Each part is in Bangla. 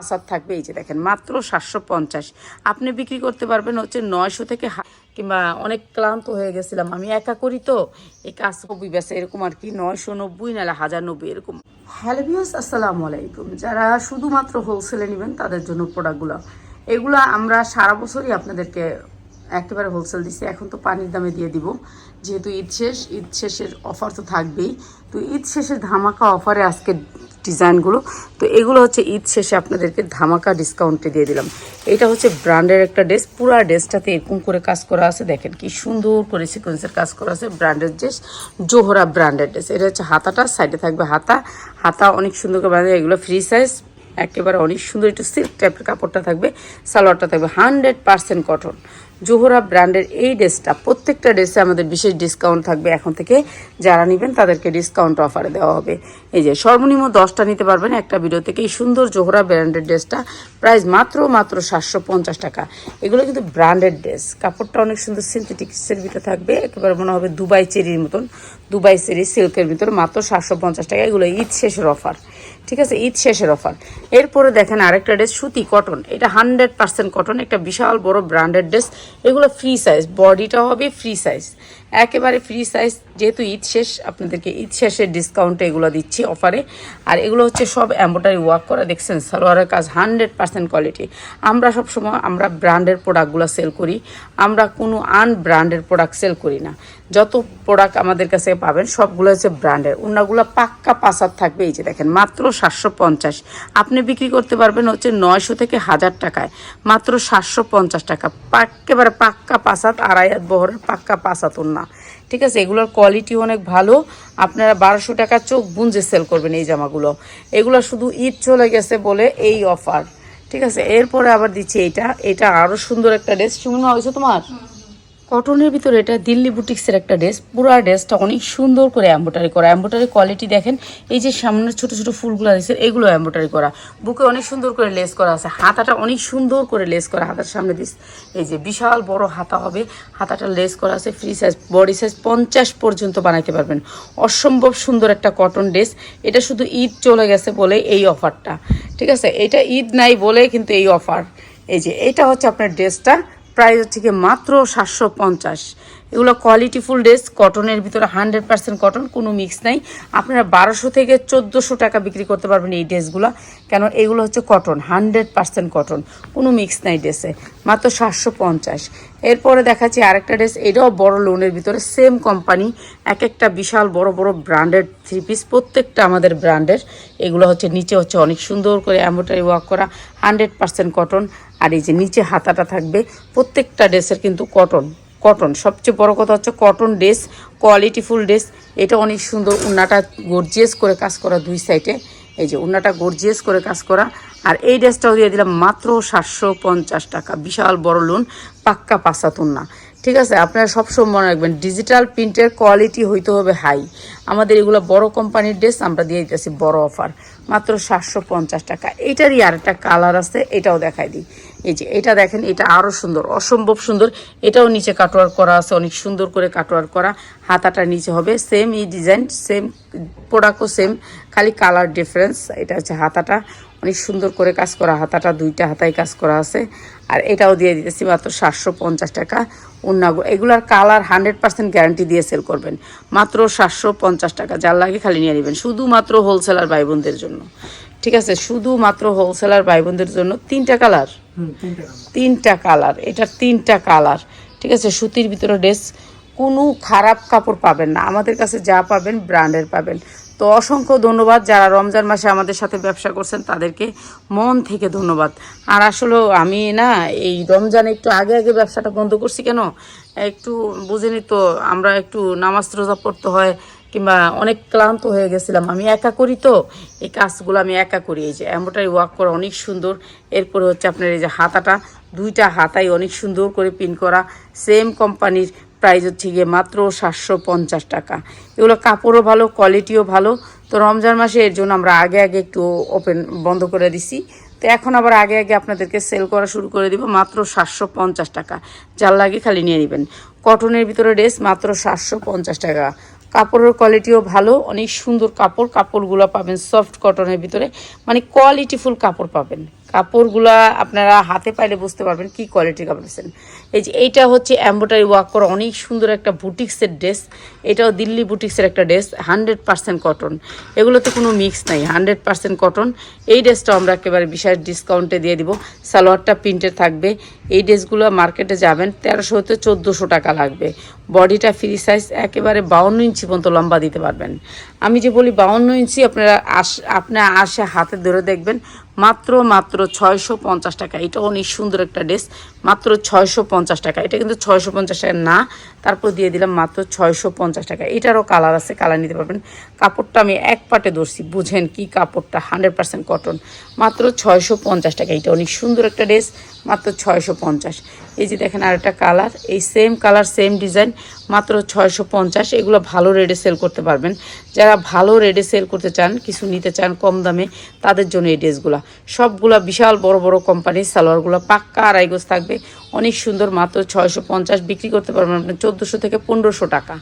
আসাদ থাকবে, এই যে দেখেন, মাত্র সাতশো পঞ্চাশ। আপনি বিক্রি করতে পারবেন হচ্ছে নয়শো থেকে কিংবা অনেক ক্লান্ত হয়ে গেছিলাম। আমি একা করি তো, এই কাজ কবি বেসে এরকম আর কি, নয়শো নব্বই নাহলে হাজার নব্বই, এরকম। হ্যালো ভিউস আসসালামু আলাইকুম। যারা শুধুমাত্র হোলসেলে নেবেন, তাদের জন্য প্রোডাক্টগুলো এগুলো আমরা সারা বছরই আপনাদেরকে একেবারে হোলসেল দিচ্ছি এখন তো পানির দামে দিয়ে দিব। যেহেতু ঈদ শেষ, ঈদ শেষের অফার তো থাকবেই। তো ঈদ শেষের ধামাকা অফারে আজকে ডিজাইনগুলো তো এগুলো হচ্ছে ঈদ শেষে আপনাদেরকে ধামাকা ডিসকাউন্টে দিয়ে দিলাম। এটা হচ্ছে ব্র্যান্ডের একটা ড্রেস পুরো ড্রেসটাতে এরকম করে কাজ করা আছে। দেখেন কি সুন্দর করে সিকোয়েন্সের কাজ করা আছে। ব্র্যান্ডের ড্রেস জোহরা ব্র্যান্ডের ড্রেস এটা হচ্ছে হাতাটা সাইডে থাকবে হাতা। হাতা অনেক সুন্দর করে বাঁধা এগুলো ফ্রি সাইজ একেবারে অনেক সুন্দর একটু সিল্ক টাইপের কাপড়টা থাকবে। সালোয়ারটা থাকবে হান্ড্রেড পার্সেন্ট কটন জোহরা ব্র্যান্ডের এই ড্রেসটা, প্রত্যেকটা ড্রেসে আমাদের বিশেষ ডিসকাউন্ট থাকবে। এখন থেকে যারা নেবেন, তাদেরকে ডিসকাউন্ট অফারে দেওয়া হবে। এই যে, সর্বনিম্ন দশটা নিতে পারবেন একটা ভিডিও থেকে এই সুন্দর জোহরা ব্র্যান্ডের ড্রেসটা, প্রাইস মাত্র মাত্র সাতশো পঞ্চাশ টাকা। এগুলো কিন্তু ব্র্যান্ডেড ড্রেস। কাপড়টা অনেক সুন্দর সিনথেটিক্সের ভিতরে থাকবে। একেবারে মনে হবে দুবাই চেরির মতন, দুবাই চেরি সিল্কের ভিতরে মাত্র সাতশো পঞ্চাশ টাকা। এগুলো ঈদ শেষের অফার ঠিক আছে, ঈদ শেষের অফার। এরপরে দেখেন আরেকটা ড্রেস সুতি কটন এটা হান্ড্রেড পার্সেন্ট কটন একটা বিশাল বড় ব্র্যান্ডেড ড্রেস এগুলো ফ্রি সাইজ বডিটা হবে ফ্রি সাইজ একেবারে ফ্রি সাইজ যেহেতু ঈদ শেষ, আপনাদেরকে ঈদ শেষের ডিসকাউন্টে এগুলো দিচ্ছি অফারে আর এগুলো হচ্ছে সব এম্বোটারি ওয়ার্ক করা, দেখছেন, সালোয়ারের কাজ হান্ড্রেড পার্সেন্ট কোয়ালিটি আমরা সবসময়, আমরা ব্র্যান্ডের প্রোডাক্টগুলো সেল করি। আমরা কোনো আনব্র্যান্ডের প্রোডাক্ট সেল করি না। যত প্রোডাক্ট আমাদের কাছে পাবেন, সবগুলো হচ্ছে ব্র্যান্ডের ওনাগুলো পাক্কা পাসার থাকবে, এই যে দেখেন, মাত্র সাতশো পঞ্চাশ। আপনি বিক্রি করতে পারবেন হচ্ছে নয়শো থেকে হাজার টাকায়। মাত্র সাতশো পঞ্চাশ টাকা। একেবারে পাক্কা পাসাত আড়াই হাত বহরের পাক্কা পাসাত ওনা ঠিক আছে, এগুলোর কোয়ালিটি অনেক ভালো। আপনারা বারোশো টাকা চোখ বুঞ্জে সেল করবেন এই জামাগুলো। এগুলো শুধু ঈদ চলে গেছে বলে এই অফার ঠিক আছে, এরপরে আবার দিচ্ছি এটা। এটা আরও সুন্দর একটা ড্রেস সুমন, হয়েছে তোমার? কটনের ভিতরে এটা দিল্লি বুটিক্সের একটা ড্রেস। পুরো ড্রেসটা অনেক সুন্দর করে এম্বোটারি করা। এম্বোটারি কোয়ালিটি দেখেন, এই যে সামনের ছোট ছোট ফুলগুলো দিচ্ছে এগুলো এম্বোটারি করা। বুকে অনেক সুন্দর করে লেস করা আছে। হাতাটা অনেক সুন্দর করে লেস করা হাতার সামনে দিস। এই যে বিশাল বড় হাতা হবে। হাতাটা লেস করা আছে ফ্রি সাইজ বডি সাইজ পঞ্চাশ পর্যন্ত বানাইতে পারবেন। অসম্ভব সুন্দর একটা কটন ড্রেস এটা শুধু ঈদ চলে গেছে বলে এই অফারটা ঠিক আছে? এটা ঈদ নাই বলে কিন্তু এই অফার এই যে, এটা হচ্ছে আপনার ড্রেসটা প্রাইস হচ্ছে কি মাত্র সাতশো পঞ্চাশ এগুলো কোয়ালিটিফুল ড্রেস কটনের ভিতরে হান্ড্রেড পার্সেন্ট কটন কোনো মিক্স নাই। আপনারা বারোশো থেকে চোদ্দোশো টাকা বিক্রি করতে পারবেন এই ড্রেসগুলো কেন? এগুলো হচ্ছে কটন হান্ড্রেড পার্সেন্ট কটন কোনো মিক্স নাই ড্রেসে মাত্র সাতশো পঞ্চাশ। এরপরে দেখাচ্ছি আরেকটা ড্রেস এটাও বড় লোনের ভিতরে সেম কোম্পানি এক একটা বিশাল বড় বড় ব্র্যান্ডেড থ্রি পিস প্রত্যেকটা আমাদের ব্র্যান্ডের এগুলো হচ্ছে নিচে হচ্ছে অনেক সুন্দর করে এম্বোটারি ওয়ার্ক করা হান্ড্রেড পার্সেন্ট কটন আর এই যে নিচে হাতাটা থাকবে, প্রত্যেকটা ড্রেসের কিন্তু কটন কটন সবচেয়ে বড় কথা হচ্ছে কটন ড্রেস কোয়ালিটিফুল ড্রেস এটা অনেক সুন্দর, উন্নাটা গর্জিয়াস করে কাজ করা দুই সাইডে এই যে উন্নাটা গর্জিয়াস করে কাজ করা। আর এই ড্রেসটাও দিয়ে দিলাম মাত্র সাতশো পঞ্চাশ টাকা। বিশাল বড় লোন পাক্কা পাসাত উন্না। ঠিক আছে? আপনারা সবসময় মনে রাখবেন ডিজিটাল প্রিন্টের কোয়ালিটি হইতে হবে হাই আমাদের এগুলো বড় কোম্পানির ড্রেস আমরা দিয়ে দিতেছি বড় অফার মাত্র সাতশো পঞ্চাশ টাকা। এইটারই আর একটা কালার আছে, এটাও দেখাই দিই। এই যে, এটা দেখেন, এটা আরও সুন্দর, অসম্ভব সুন্দর। এটাও নিচে কাটওয়ার করা আছে, অনেক সুন্দর করে কাটওয়ার করা। হাতাটা নিচে হবে সেম এই ডিজাইন সেম প্রোডাক্টও সেম খালি কালার ডিফারেন্স এটা হচ্ছে হাতাটা। অনেক সুন্দর করে কাজ করা, হাতাটা দুইটা হাতায় কাজ করা আছে। আর এটাও দিয়ে দিতেছি মাত্র সাতশো পঞ্চাশ টাকা। উন্নাগুলো এগুলার কালার হান্ড্রেড পার্সেন্ট গ্যারান্টি দিয়ে সেল করবেন। মাত্র সাতশো পঞ্চাশ টাকা, যার লাগে খালি নিয়ে নেবেন। শুধুমাত্র হোলসেলার ভাই বোনদের জন্য। ঠিক আছে, শুধুমাত্র হোলসেলার ভাই বোনদের জন্য তিনটা কালার তিনটা কালার এটা তিনটা কালার ঠিক আছে, সুতির ভিতরে ড্রেস কোনো খারাপ কাপড় পাবেন না। আমাদের কাছে যা পাবেন ব্র্যান্ডের পাবেন। তো অসংখ্য ধন্যবাদ যারা রমজান মাসে আমাদের সাথে ব্যবসা করছেন, তাদেরকে মন থেকে ধন্যবাদ। আর আসলে আমি না, এই রমজান একটু আগে আগে ব্যবসাটা বন্ধ করছি কেন? একটু বুঝিনি তো, আমরা একটু নামাজ রোজা পড়তে হয় কিংবা অনেক ক্লান্ত হয়ে গেছিলাম। আমি একা করি তো, এই কাজগুলো আমি একা করি। এই যে এম্বোটারি ওয়ার্ক করা অনেক সুন্দর। এরপরে হচ্ছে আপনার এই যে হাতাটা, দুইটা হাতাই অনেক সুন্দর করে পিন করা। সেম কোম্পানির প্রাইস হচ্ছে গিয়ে মাত্র সাতশো পঞ্চাশ টাকা। এগুলো কাপড়ও ভালো কোয়ালিটিও ভালো। তো রমজান মাসে এর জন্য আমরা আগে আগে একটু ওপেন বন্ধ করে দিছি। তো এখন আবার আগে আগে আপনাদেরকে সেল করা শুরু করে দিব মাত্র সাতশো পঞ্চাশ টাকা। যার লাগে খালি নিয়ে নেবেন। কটনের ভিতরে ড্রেস মাত্র সাতশো পঞ্চাশ টাকা। কাপড়ের কোয়ালিটিও ভালো, অনেক সুন্দর কাপড়, কাপড়গুলো পাবেন সফট কটনের ভিতরে মানে কোয়ালিটিফুল কাপড় পাবেন। কাপড়গুলা আপনারা হাতে পাইলে বুঝতে পারবেন কি কোয়ালিটির কাপড়। দিচ্ছেন এই যে এইটা হচ্ছে এম্ব্রয়ডারি ওয়ার্ক করা অনেক সুন্দর একটা বুটিক্সের ড্রেস এটাও দিল্লি বুটিক্সের একটা ড্রেস হান্ড্রেড পার্সেন্ট কটন এগুলোতে কোনো মিক্স নাই হান্ড্রেড পার্সেন্ট কটন এই ড্রেসটা আমরা একেবারে বিশাল ডিসকাউন্টে দিয়ে দিব। সালোয়ারটা প্রিন্টের থাকবে। এই ড্রেসগুলো মার্কেটে যাবেন, তেরোশো হতে চোদ্দোশো টাকা লাগবে। বডিটা ফ্রি সাইজ একেবারে বাউন্ন ইঞ্চি পর্যন্ত লম্বা দিতে পারবেন। আমি যে বলি বাউন্ন ইঞ্চি, আপনারা আস আপনার আসে হাতে ধরে দেখবেন। মাত্র মাত্র ছয়শো পঞ্চাশ টাকা। এটা অনেক সুন্দর একটা ড্রেস। মাত্র ছয়শো পঞ্চাশ টাকা। এটা কিন্তু ছয়শো পঞ্চাশ টাকা না, তারপর দিয়ে দিলাম মাত্র ছয়শো পঞ্চাশ টাকা। এটারও কালার আছে কালার নিতে পারবেন। কাপড়টা আমি এক পাটে ধরছি, বুঝেন কি কাপড়টা, হান্ড্রেড পার্সেন্ট কটন মাত্র ছয়শো পঞ্চাশ টাকা। এটা অনেক সুন্দর একটা ড্রেস, মাত্র ছয়শো পঞ্চাশ। এই যে দেখেন আর একটা কালার এই সেম কালার সেম ডিজাইন মাত্র ছয়শো পঞ্চাশ, এগুলো ভালো রেটে সেল করতে পারবেন। যারা ভালো রেটে সেল করতে চান, কিছু নিতে চান কম দামে, তাদের জন্য এই ড্রেসগুলো সবগুলা বিশাল বড় বড় কোম্পানির সালোয়ারগুলো পাক্কা আড়াই গোজ থাকবে। অনেক সুন্দর, মাত্র ছয়শো পঞ্চাশ বিক্রি করতে পারবেন আপনি চোদ্দোশো থেকে পনেরোশো টাকা।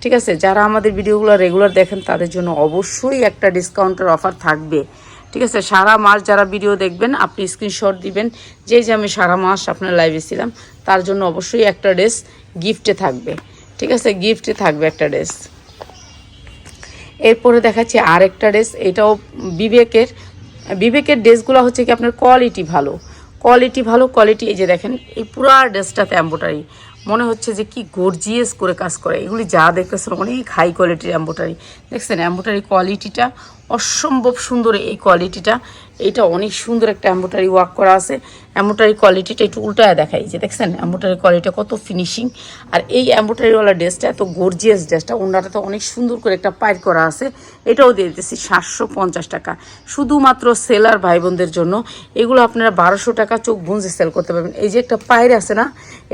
ঠিক আছে? যারা আমাদের ভিডিওগুলো রেগুলার দেখেন, তাদের জন্য অবশ্যই একটা ডিসকাউন্টের অফার থাকবে। ঠিক আছে? সারা মাস যারা ভিডিও দেখবেন, আপনি স্ক্রিনশট দিবেন। যে যে আমি সারা মাস আপনার লাইভে ছিলাম, তার জন্য অবশ্যই একটা ড্রেস গিফটে থাকবে। ঠিক আছে গিফটে থাকবে একটা ড্রেস এরপরে দেখাচ্ছি আর একটা ড্রেস এটাও বিবেকের। বিবেকের ড্রেসগুলো হচ্ছে কি আপনার কোয়ালিটি ভালো। কোয়ালিটি ভালো কোয়ালিটি এই যে দেখেন, এই পুরা ড্রেসটাতে অ্যাম্বোটারি মনে হচ্ছে যে কি গর্জিয়াস করে কাজ করে। এগুলি যা দেখতেছেন অনেক হাই কোয়ালিটির অ্যাম্বোটারি দেখছেন অ্যাম্বোটারি কোয়ালিটিটা অসম্ভব সুন্দর এই কোয়ালিটিটা এটা অনেক সুন্দর একটা এম্বোটারি ওয়ার্ক করা আছে। এম্বোটারি কোয়ালিটিটা একটু উল্টায় দেখাই যে, দেখছেন? এম্বোটারি কোয়ালিটিটা কত ফিনিশিং আর এই এম্বোটারিওয়ালা ড্রেসটা, এত গর্জিয়াস ড্রেসটা ওনাটা তো অনেক সুন্দর করে একটা পাইর করা আছে। এটাও দিয়ে দিতেছি সাতশো পঞ্চাশ টাকা। শুধুমাত্র সেলার ভাই বোনদের জন্য। এগুলো আপনারা বারোশো টাকা চোখ বুঝে সেল করতে পারবেন। এই যে একটা পায়ের আছে না,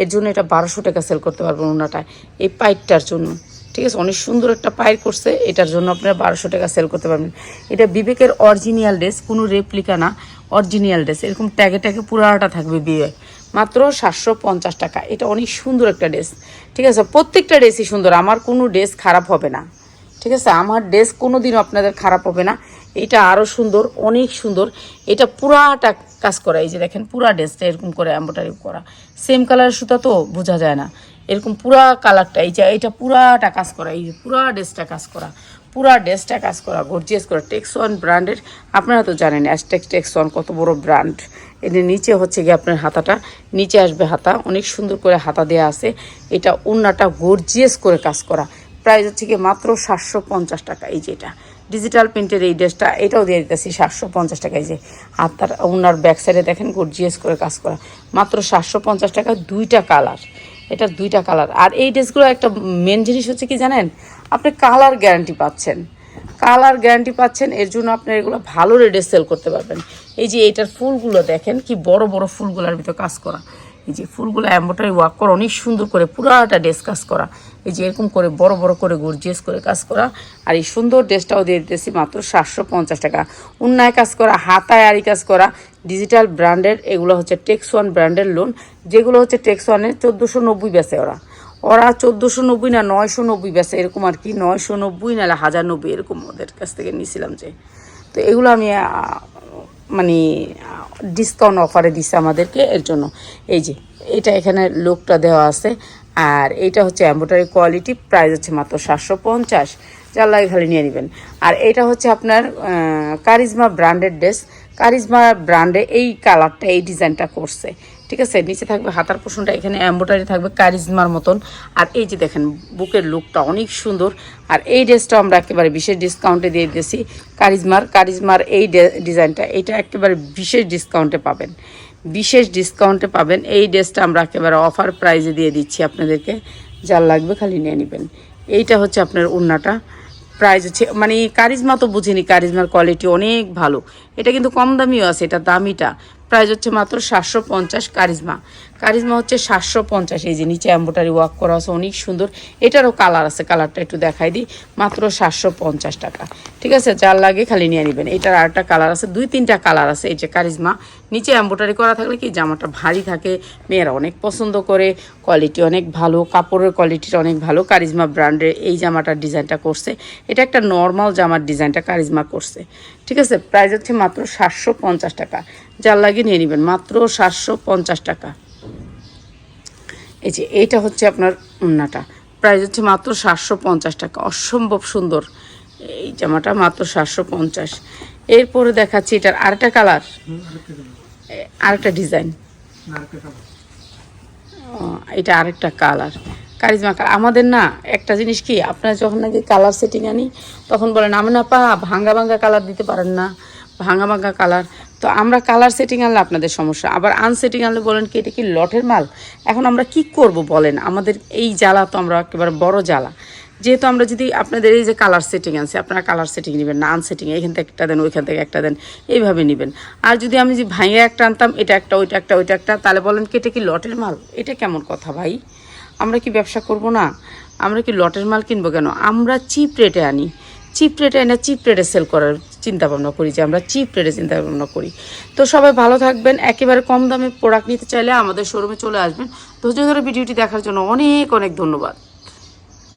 এর জন্য এটা বারোশো টাকা সেল করতে পারবেন ওনাটায় এই পাইরটার জন্য। ঠিক আছে? অনেক সুন্দর একটা পায়ের করছে। এটার জন্য আপনারা বারোশো টাকা সেল করতে পারবেন। এটা বিবেকের অরিজিনিয়াল ড্রেস কোনো রেপ্লিকা না অরিজিনাল ড্রেস এরকম ট্যাগে ট্যাগে পুরাটা থাকবে বিবেক। মাত্র সাতশো পঞ্চাশ টাকা। এটা অনেক সুন্দর একটা ড্রেস ঠিক আছে? প্রত্যেকটা ড্রেসই সুন্দর। আমার কোনো ড্রেস খারাপ হবে না। ঠিক আছে? আমার ড্রেস কোনো দিনও আপনাদের খারাপ হবে না। এটা আরও সুন্দর, অনেক সুন্দর। এটা পুরাটা কাজ করা। এই যে দেখেন, পুরা ড্রেসটা এরকম করে এম্বোটারি করা। সেম কালারের সুতা তো বোঝা যায় না। এরকম পুরা কালারটা, এই যে এটা পুরাটা কাজ করা, এই পুরা ড্রেসটা কাজ করা, পুরা ড্রেসটা কাজ করা গর্জিয়াস করা টেক্স ওয়ান ব্র্যান্ডের আপনারা তো জানেন অ্যাস্টেক্স টেক্স ওয়ান কত বড় ব্র্যান্ড এদের নিচে হচ্ছে গিয়ে আপনার হাতাটা, নিচে আসবে হাতা, অনেক সুন্দর করে হাতা দেওয়া আছে। এটা উন্নাটা গর্জিয়াস করে কাজ করা। প্রাইস হচ্ছে গিয়ে মাত্র সাতশো পঞ্চাশ টাকা, এই যেটা ডিজিটাল প্রিন্টের এই ড্রেসটা, এটাও দিয়ে দিতেছি সাতশো পঞ্চাশ টাকা, এই যে আর তার ওনার ব্যাক সাইডে দেখেন গর্জিয়াস করে কাজ করা। মাত্র সাতশো পঞ্চাশ টাকা দুইটা কালার। এটার দুইটা কালার আর এই ড্রেসগুলো একটা মেন জিনিস হচ্ছে কি জানেন? আপনি কালার গ্যারান্টি পাচ্ছেন। কালার গ্যারান্টি পাচ্ছেন, এর জন্য আপনি এগুলো ভালো রেটে সেল করতে পারবেন। এই যে এইটার ফুলগুলো দেখেন, কি বড় বড় ফুলগুলোর ভিতর কাজ করা। এই যে ফুলগুলো এম্বোটারি ওয়ার্ক করা, অনেক সুন্দর করে পুরাটা ড্রেস কাজ করা। এই যে এরকম করে বড় বড় করে গর্জিয়াস করে কাজ করা। আর এই সুন্দর ড্রেসটাও দিয়ে দিতেছি মাত্র সাতশো পঞ্চাশ টাকা। উন্নায় কাজ করা, হাতায় আরি কাজ করা ডিজিটাল ব্র্যান্ডের এগুলো হচ্ছে টেক্স ওয়ান ব্র্যান্ডের লোন যেগুলো হচ্ছে টেক্স ওয়ানের চোদ্দোশো নব্বই বেচে ওরা। ওরা চোদ্দোশো নব্বই না নয়শো নব্বই বেচে এরকম আর কি নয়শো নব্বই নাহলে হাজার নব্বই, এরকম ওদের কাছ থেকে নিয়েছিলাম যে। তো এগুলো আমি মানে ডিসকাউন্ট অফারে দিছে আমাদেরকে এর জন্য। এই যে, এটা এখানে লোকটা দেওয়া আছে। আর এটা হচ্ছে অ্যাম্বোটারি কোয়ালিটি প্রাইস হচ্ছে মাত্র সাতশো পঞ্চাশ। জাল্লাই খালি নিয়ে নেবেন। আর এটা হচ্ছে আপনার কারিজমা ব্র্যান্ডের ড্রেস কারিজমা ব্র্যান্ডে এই কালারটা এই ডিজাইনটা করছে। ঠিক আছে, নিচে থাকবে হাতার পোষণটা, এখানে এম্বোটারি থাকবে কারিজমার মতন। আর এই যে দেখেন, বুকের লুকটা অনেক সুন্দর। আর এই ড্রেসটা আমরা একেবারে বিশেষ ডিসকাউন্টে দিয়ে দিয়েছি। কারিজমার কারিজমার এই ডিজাইনটা এটা একেবারে বিশেষ ডিসকাউন্টে পাবেন। বিশেষ ডিসকাউন্টে পাবেন। এই ড্রেসটা আমরা একেবারে অফার প্রাইজে দিয়ে দিচ্ছি আপনাদেরকে। যার লাগবে খালি নিয়ে নেবেন। এইটা হচ্ছে আপনার উন্নাটা প্রাইস হচ্ছে মানে কারিজমা তো বুঝিনি কারিজমার কোয়ালিটি অনেক ভালো। এটা কিন্তু কম দামিও আছে, এটা দামিটা। প্রাইস হচ্ছে মাত্র সাতশো পঞ্চাশ কারিজমা। কারিজমা হচ্ছে সাতশো পঞ্চাশ। এই যে নিচে অ্যাম্বোটারি ওয়ার্ক করা আছে, অনেক সুন্দর। এটারও কালার আছে, কালারটা একটু দেখাই দিই। মাত্র সাতশো পঞ্চাশ টাকা। ঠিক আছে, যার লাগে খালি নিয়ে নেবেন। এটার আরেকটা কালার আছে, দুই তিনটা কালার আছে। এই যে কারিজমা, নিচে অ্যাম্বোটারি করা থাকলে কি, জামাটা ভারী থাকে। মেয়েরা অনেক পছন্দ করে, কোয়ালিটি অনেক ভালো, কাপড়ের কোয়ালিটিটা অনেক ভালো। কারিজমা ব্র্যান্ডের এই জামাটার ডিজাইনটা করছে। এটা একটা নর্মাল জামার ডিজাইনটা কারিজমা করছে। ঠিক আছে, প্রাইস হচ্ছে মাত্র সাতশো পঞ্চাশ টাকা। যার লাগে নিয়ে নেবেন। মাত্র সাতশো পঞ্চাশ টাকা। এই যে এইটা হচ্ছে আপনার উন্নাটা। প্রাইস হচ্ছে মাত্র সাতশো পঞ্চাশ টাকা। অসম্ভব সুন্দর। এই জামাটা মাত্র সাতশো পঞ্চাশ। এরপরে দেখাচ্ছি এটার আরেকটা কালার। আরেকটা ডিজাইন। এটা আরেকটা কালার। Charisma colour. আমাদের না, একটা জিনিস কি, আপনার যখন নাকি কালার সেটিং আনি, তখন বলেন, আমি না পা ভাঙ্গা ভাঙ্গা কালার দিতে পারেন না। ভাঙ্গা ভাঙা কালার। তো আমরা কালার সেটিং আনলে আপনাদের সমস্যা। আবার আনসেটিং আনলে বলেন কি, এটা কি লটের মাল? এখন আমরা কি করব বলেন? আমাদের এই জ্বালা তো আমরা একেবারে বড় জ্বালা। যেহেতু আমরা যদি আপনাদের এই যে কালার সেটিং আছে আপনারা কালার সেটিং নেবেন না আনসেটিং এখান থেকে একটা দেন, ওইখান থেকে একটা দেন, এইভাবে নেবেন। আর যদি আমি যে ভাইয়া একটা আনতাম, এটা একটা, ওইটা একটা ওইটা একটা, তাহলে বলেন কি, এটা কি লটের মাল? এটা কেমন কথা ভাই? আমরা কি ব্যবসা করব না? আমরা কি লটের মাল কিনবো কেন? আমরা চিপ রেটে আনি। চিপ রেটে এনে চিপ রেটে সেল করার চিন্তা ভাবনা করি যে আমরা চিপ রেটে চিন্তা ভাবনা করি। তো সবাই ভালো থাকবেন, একেবারে কম দামে প্রোডাক্ট নিতে চাইলে আমাদের শোরুমে চলে আসবেন। ধৈর্য ধরে ভিডিওটি দেখার জন্য অনেক অনেক ধন্যবাদ।